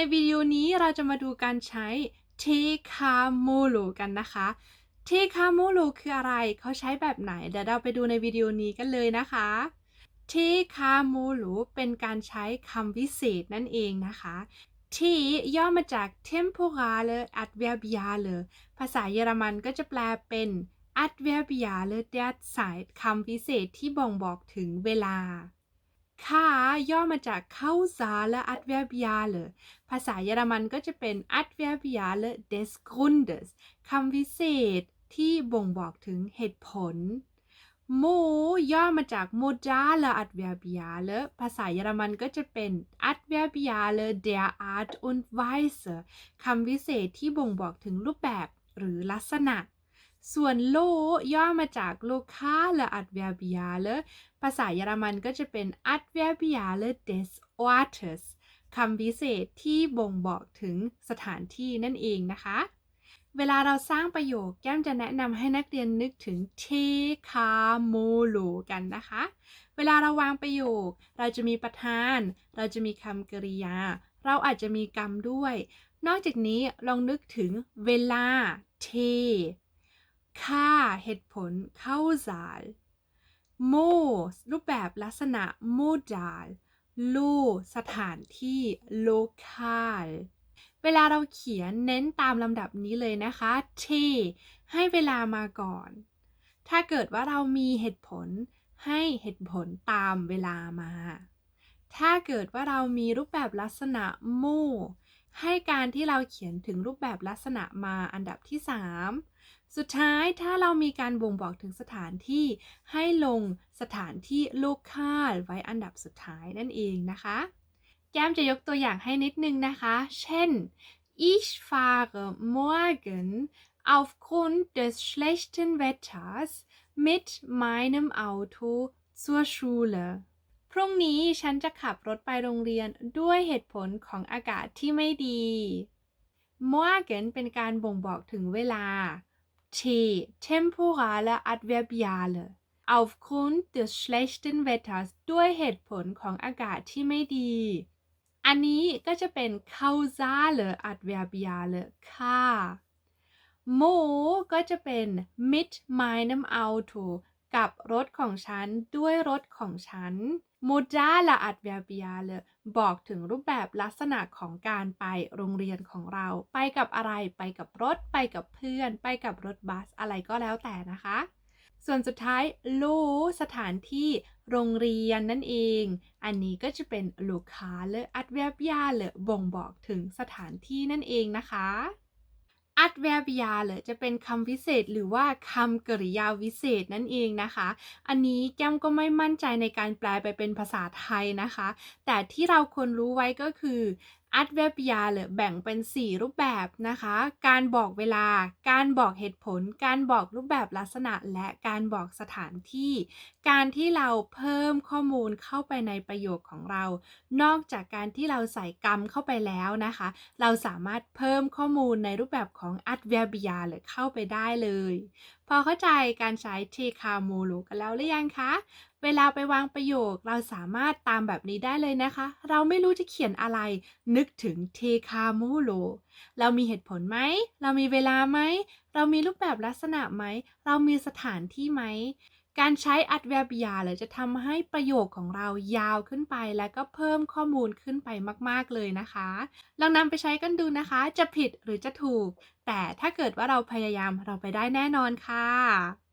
ในวิดีโอนี้เราจะมาดูการใช้ t k a m o l o กันนะคะ t k a m o l o คืออะไร เขาใช้แบบไหน เดี๋ยวเราไปดูในวิดีโอนี้กันเลยนะคะ t k a m o l o เป็นการใช้คำวิเศษนั่นเองนะคะ T ย่อมาจาก temporale adverbiale ภาษาเยอรมันก็จะแปลเป็น adverbiale der Zeit คำวิเศษที่บ่งบอกถึงเวลา ค่าย่อมาจาก causale adverbiale ภาษาเยอรมันก็จะเป็น adverbiale des Grundes คำวิเศษที่บ่งบอกถึงเหตุผลโมย่อมาจาก modale adverbiale ภาษาเยอรมันก็จะเป็น adverbiale der Art und Weise คำวิเศษที่บ่งบอกถึงรูปแบบหรือลักษณะส่วนโลย่อมาจาก lokale adverbiale ภาษาเยอรมันก็จะเป็น adverbiale des Ortes คำวิเศษที่บ่งบอกถึงสถานที่นั่นเองนะคะ เวลาเราสร้างประโยคแก้มจะแนะนำให้นักเรียนนึกถึงเทคาโมโลกันนะคะ เวลาเราวางประโยค เราจะมีประธาน เราจะมีคำกริยา เราอาจจะมีกรรมด้วย นอกจากนี้ลองนึกถึงเวลาเทค่าเหตุผลเข้าสาร โมรูปแบบลักษณะโมดาลโลสถานที่ local เวลาเราเขียนเน้นตามลำดับนี้เลยนะคะ T ให้เวลามาก่อน ถ้าเกิดว่าเรามีเหตุผลให้เหตุผลตามเวลามา ถ้าเกิดว่าเรามีรูปแบบลักษณะโมให้การที่เราเขียนถึงรูปแบบลักษณะมาอันดับที่ 3 สุดท้ายถ้าเรามีการบ่งบอกถึงสถานที่ให้ลงสถานที่ local ไว้อันดับสุดท้ายนั่นเองนะคะ แก้มจะยกตัวอย่างให้นิดนึงนะคะ เช่น ich fahre morgen aufgrund des schlechten Wetters mit meinem Auto zur Schule พรุ่งนี้ฉันจะขับรถไปโรงเรียนด้วยเหตุผลของอากาศที่ไม่ดี morgen เป็นการบ่งบอกถึงเวลา T temporale adverbiale aufgrund des schlechten Wetters ด้วยเหตุผลของอากาศที่ไม่ดี อันนี้ก็จะเป็น causale adverbiale ค่ะ โมก็จะเป็น mit meinem Auto กับรถของฉัน ด้วยรถของฉัน modale adverbiale บอกถึงรูปแบบลักษณะของการไปโรงเรียนของเรา ไปกับอะไร ไปกับรถ ไปกับเพื่อน ไปกับรถบัส อะไรก็แล้วแต่นะคะ ส่วนสุดท้าย lo สถานที่โรงเรียนนั่นเอง อันนี้ก็จะเป็น locale adverbiale บ่งบอกถึงสถานที่นั่นเองนะคะ adverbiale จะเป็นคำพิเศษหรือว่าคำกริยาวิเศษนั่นเองนะคะ อันนี้แก้มก็ไม่มั่นใจในการแปลไปเป็นภาษาไทยนะคะ แต่ที่เราควรรู้ไว้ก็คือ adverbiale แบ่งเป็น 4 รูปแบบนะคะ การบอกเวลา การบอกเหตุผล การบอกรูปแบบลักษณะ และการบอกสถานที่ การที่เราเพิ่มข้อมูลเข้าไปในประโยคของเรา นอกจากการที่เราใส่กรรมเข้าไปแล้วนะคะ เราสามารถเพิ่มข้อมูลในรูปแบบของ adverbiale เข้าไปได้เลย พอเข้าใจการใช้ t k a m o l o กันแล้วหรือยังคะ เวลาไปวางประโยคเราสามารถตามแบบนี้ได้เลยนะคะ เราไม่รู้จะเขียนอะไร นึกถึง t k a m o l o เรามีเหตุผลไหม เรามีเวลาไหม เรามีรูปแบบลักษณะไหม เรามีสถานที่ไหม การใช้ adverbiale จะทำให้ประโยคของเรายาวขึ้นไป และก็เพิ่มข้อมูลขึ้นไปมาก ๆ เลยนะคะ ลองนำไปใช้กันดูนะคะ จะผิดหรือจะถูก แต่ถ้าเกิดว่าเราพยายามเราไปได้แน่นอนค่ะ